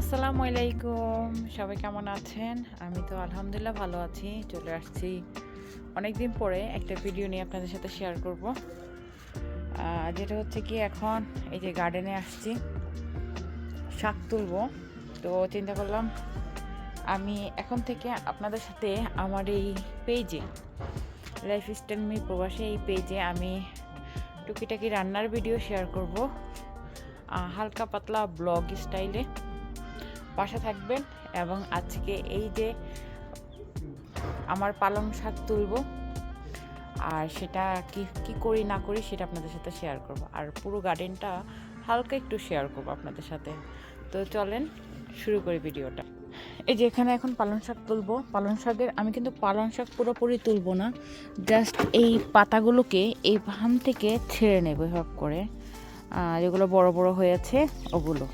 আসসালামু আলাইকুম। সবাই কেমন আছেন? আমি তো আলহামদুলিল্লাহ ভালো আছি। চলে আসছি অনেক দিন পরে একটা ভিডিও নিয়ে আপনাদের সাথে শেয়ার করব। যেটা হচ্ছে কি এখন এই যে গার্ডেনে আসছি, শাক তুলবো। তো চিন্তা করলাম আমি এখন থেকে আপনাদের সাথে আমার এই পেজে লাইফ স্টাইল মি প্রবাসী এই পেজে আমি টুকিটাকি রান্নার ভিডিও শেয়ার করব। হালকা পাতলা ব্লগ স্টাইলে পাশে থাকবেন এবং আজকে এই যে আমার পালং শাক তুলব, আর সেটা কি কি করি না করি সেটা আপনাদের সাথে শেয়ার করব। আর পুরো গার্ডেনটা হালকা একটু শেয়ার করব আপনাদের সাথে। তো চলেন শুরু করি ভিডিওটা এই যে এখানে এখন পালং শাক তুলবো। পালং শাকের, আমি কিন্তু পালং শাক পুরোপুরি তুলবো না। জাস্ট এই পাতাগুলোকে এই ভাম থেকে ছেড়ে নেব এভাবে করে। যেগুলো বড় বড় হয়েছে ওগুলো।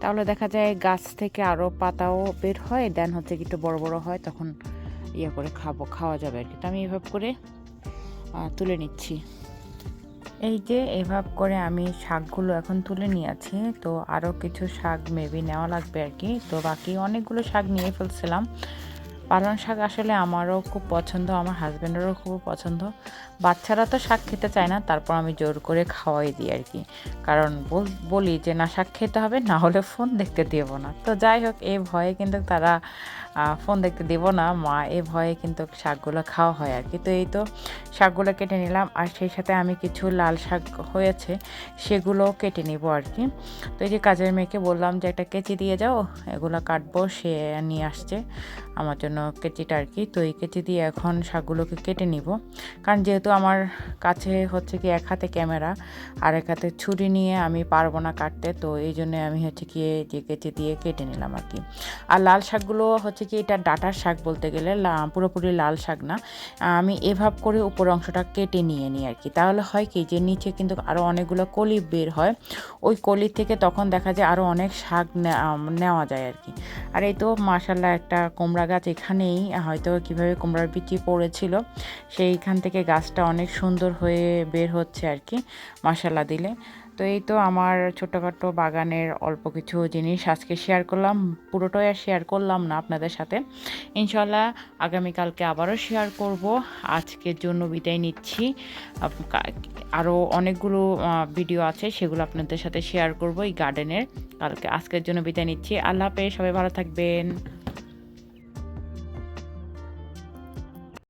তাহলে দেখা যায় গাছ থেকে আরও পাতাও বের হয় দেন হচ্ছে কি একটু বড় বড় হয়, তখন ইয়ে করে খাব, খাওয়া যাবে আর কি। তো আমি এভাবে করে তুলে নিচ্ছি। এই যে এভাবে করে আমি শাকগুলো এখন তুলে নিয়েছি, তো আরও কিছু শাক মেবি নেওয়া লাগবে আর কি। তো বাকি অনেকগুলো শাক নিয়ে ফেলছিলাম। পালং শাক আসলে আমারও খুব পছন্দ, আমার হাজব্যান্ডেরও খুব পছন্দ। বাচ্চারা তো শাক খেতে চায় না, তারপর আমি জোর করে খাওয়াই দিই আর কি। কারণ বল- যে না শাক খেতে হবে, না হলে ফোন দেখতে দেবো না। তো যাই হোক এই ভয়ে কিন্তু তারা ফোন দেখতে দেবো না। মা এ ভয়ে কিন্তু শাকগুলো খাওয়া হয় আর কি। তো এই তো শাকগুলো কেটে নিলাম আর সেই সাথে আমি কিছু লাল শাক হয়েছে সেগুলো কেটে নিব আর কি। তো এই যে কাজের মেয়েকে বললাম যে একটা কেচি দিয়ে যাও, এগুলো কাটবো, সে নিয়ে আসছে আমার জন্য কেচিটা আর কি। তো এই কেচি দিয়ে এখন শাকগুলোকে কেটে নিব। কারণ যেহেতু আমার কাছে হচ্ছে কি এক হাতে ক্যামেরা আর এক হাতে ছুরি নিয়ে আমি পারব না কাটতে, তো এই জন্য আমি হচ্ছে কি যে কেচি দিয়ে কেটে নিলাম আর কি। আর লাল শাকগুলো হচ্ছে কি এটা ডাটার শাক বলতে গেলে পুরোপুরি লাল শাক না। আমি এভাব করে উপর অংশটা কেটে নিয়ে নিই আর কি। তাহলে হয় কি যে নিচে কিন্তু আরও অনেকগুলো কলি বের হয়। ওই কলি থেকে তখন দেখা যায় আরও অনেক শাক নেওয়া যায় আর কি। আর এই তো মাশাল্লাহ একটা কুমড়া গাছ এখানেই, হয়তো কীভাবে কুমড়ার বিচি পড়েছিল, সেইখান থেকে গাছটা অনেক সুন্দর হয়ে বের হচ্ছে আর কি মাশাল্লাহ দিলে। তো এই তো আমার ছোটোখাটো বাগানের অল্প কিছু জিনিস আজকে শেয়ার করলাম। পুরোটাই আর শেয়ার করলাম না আপনাদের সাথে। ইনশাল্লাহ আগামীকালকে আবারও শেয়ার করব। আজকের জন্য বিদায় নিচ্ছি। আরও অনেকগুলো ভিডিও আছে, সেগুলো আপনাদের সাথে শেয়ার করব এই গার্ডেনের কালকে, আজকের জন্য বিদায় নিচ্ছি। আল্লাহ হাফেজ, সবাই ভালো থাকবেন।